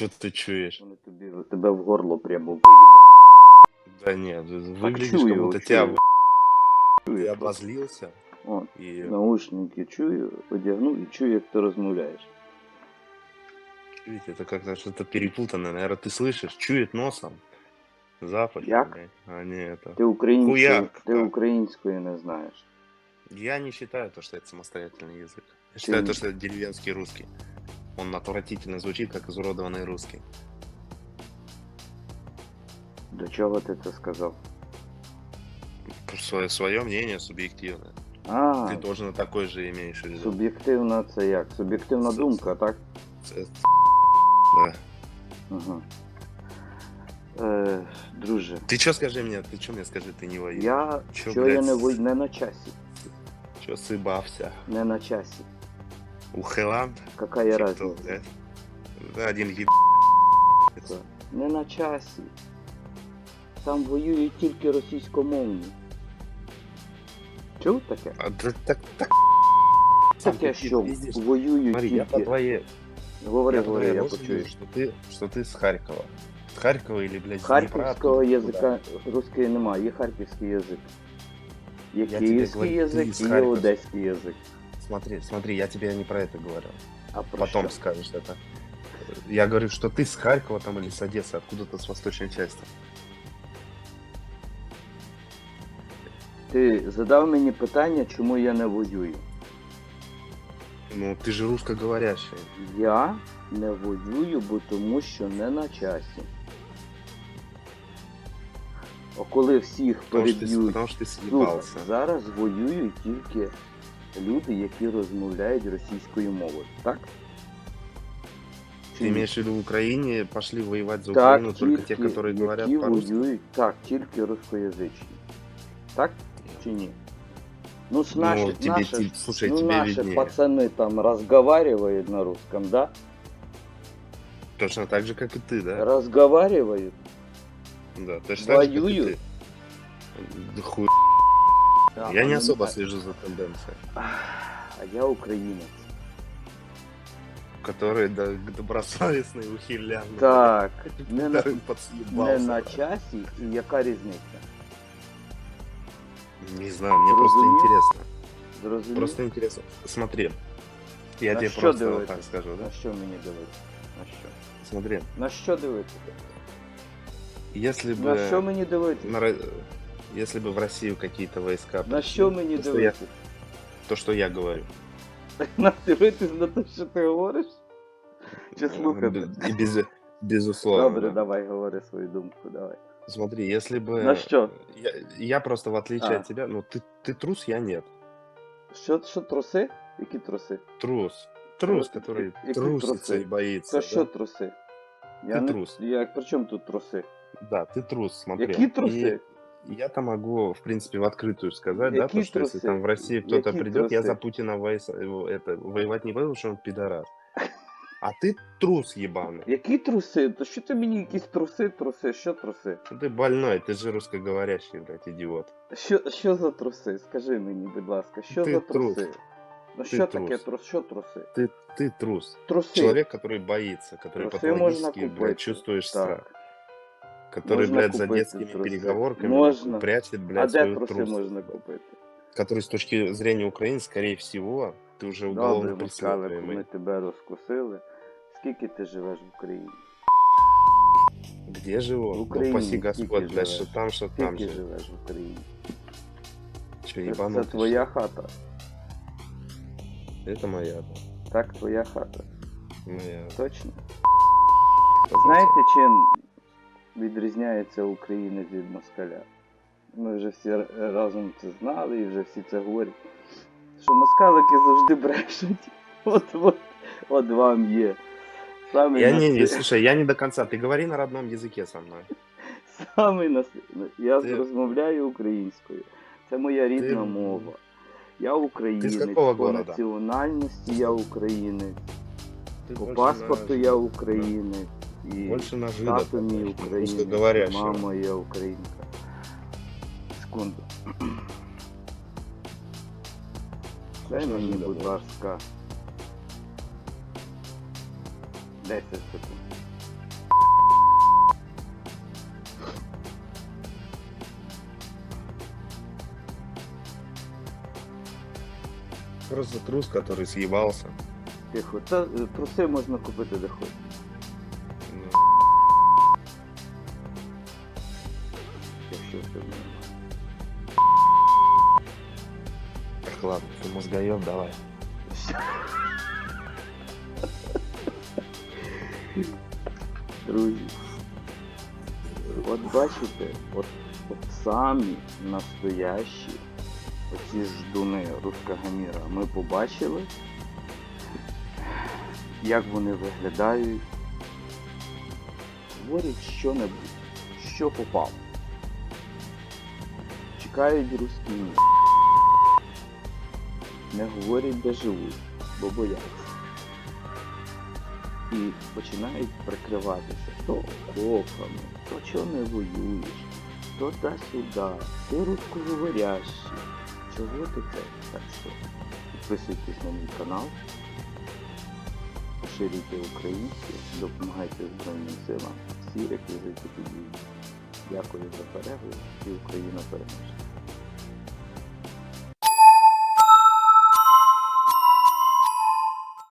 Что ты чуешь? Вони тобі тебе в горло прямо поїбать. Да нет, выглядишь, чую, как будто тебя чую. в- ты обозлился. От, И наушники чую, одягнув і чую, як ти розмовляєш. видите, это как-то что-то перепутано. Наверное, ты слышишь, чует носом. Запах. Як? блядь, А не это. Ти українською, Хуяк, ти так. української не знаєш. Я не считаю то, что это самостоятельный язык. Я считаю Ты- то, что это деревенский русский. Он отвратительно звучит, как изуродованный русский. До чого ти це сказав? Свое, свое мнение субъективное. А, Ты должен такой же имеешь в виду. суб'єктивна це як? Суб'єктивна С- думка, так? Э, Да. Ага. Е, друже, Ты что скажи мне? Ты что мне скажи, ты не воюешь? я Чо, що я блядь, не, с- вой- не на часі. Че сыбався? Не на часі. У Хеланд? Какая Чи хто, разниця? блядь? Да, один еб... Не на часі. Там воюють тільки російськомовні. Чув таке? А, да, так, так, сам Таке, ты що пиздишь. воюють Смотри, я по тільки. твоей... Говори, я по говори, твоей я росте почую. вижу, что ты, что ты с Харькова. С Харькова или, блядь, с Харківського Днепра, язика русської немає, є харківський язик. Є Я тебе київський говорю, ти язик з і є Харкова. одеський язик. Смотри, смотри, я тебе не про это говорю. А про Потом що? скажешь это. Я говорю, что ты с Харькова там или с Одессы, откуда-то с восточной части. Ти задав мені питання, чому я не воюю. Ну, ты же русскоговорящий. Я не воюю, бо тому що не на часі. А коли всіх Потому что, ты, переб'ють, потому что ты ну, съебался. зараз воюють тільки люди, які розмовляють російською мовою, так? Чи Ты ні? имеешь в виду в Украине пошли воевать за так, Украину только тільки, те, которые говорят які по-русски? воюють, так, тільки русскоязичні. Так чи ні? Ну, с Ну, наши, тебе, наши, ти- слушай, ну, тебе наши виднее. пацаны там разговаривают на русском, да? Точно так же, как и ты, да? Разговаривают. Да, точно так же, как и Воюют. ты. Да хуй. Да, Я не они- особо слежу за тенденцией. А я українець. Которые да, добросовестные, ухилянные. Так, не на, Который не подсъебался. на часі і яка різниця? Не знаю, мне просто Разумею. интересно. Зрозумів? Просто интересно. Смотри. Я На тебе що просто вот дивитися? так скажу, да? На що мені дивитися? На що? Смотри, На що дивитися? если бы... На що мені дивитися? на Ро- Если бы в Россию какие-то войска... На пришли, що мені то, что я, дивитися? то, что я говорю. На дивитись на те, що ти говориш? Чи слухати? Б- И без, безусловно. Добре, да. давай, говори свою думку, давай. Смотри, если бы... На что? Я, я просто, в отличие А. от тебя, ну, ты, ты трус, я нет. Що, що труси? Які труси? Трус. Трус, Ну, который и- и трусится трусы. и боится. Це да? що труси? Я Ты не... трус. Я... При чому тут труси? Да, ты трус, смотри. Які труси? И я-то могу, в принципе, в открытую сказать, да, Какие то, что если трусы? там в России кто-то Какие придет, я трусы? за Путина воис- его, это, воевать не буду, потому что он пидорас. А ты трус ебаный. Які труси? То що ти мені якісь труси, труси? Що труси? Ты больной, ты же русскоговорящий, блядь, идиот. Що, що за труси? Скажи мені, будь ласка, що Ти за трус. труси? Ну Ти що трус. таке трус? Що труси? Ты, ты трус. Труси. Человек, который боится, который Трусы можно патологически, купить. блядь, чувствуешь Так. страх. Который, Можно блядь, за купить детскими трусы. переговорками Можно. прячет, а блядь, де свою труси трусость, можна блядь. купити? Который с точки зрения Украины, скорее всего, ты уже уголовно Добре, Москалику, преследуемый. ми тебе розкусили. Скільки ти живеш в Україні? Где живу? В Ну, Украине упаси сколько Господь, блядь, живешь? что там, что там Скільки же. живеш в Україні? Че, Це, ебанутый, це твоя что хата. ли? Это моя, да. Так, твоя хата. Моя. Точно. Знаєте, чим відрізняється українець від москаля? Ми вже всі р- разом це знали і вже всі це говорять. Що москалики завжди брешуть. От, от, от вам є. Самий, Я не, не, наси- слушай, я не до конца. Ты говори на родном языке со мной. самий нас... Я Ти- розмовляю українською. Це моя рідна Ти- мова. Я українець. какого по города? національності я українець. Ты По больше паспорту на- я українець. И Больше на жида, штатами мама я украинка. Секунду. Дай мені, будь ласка. 10 секунд. Просто трус, который съебался. Тихо. Та, е, труси можна купити де хочеш. Ну, немає. Ладно, ты мозгоёб, давай. Друзі. От бачите, от, от самі настоящі оці ждуни рускогаміра ми побачили, як вони виглядають. Говорять що-небудь, що попав. Чекають русський мір. Не говорять, де живуть, бо бояться і починають прикриватися то окопами, то чого не воюєш, то та сюди, ти русскоговорящий. Чого ти це? Так що підписуйтесь на мій канал, поширюйте українську, допомагайте Збройним силам. Всі реквізити підійдуть. Дякую за перегляд і Україна переможе.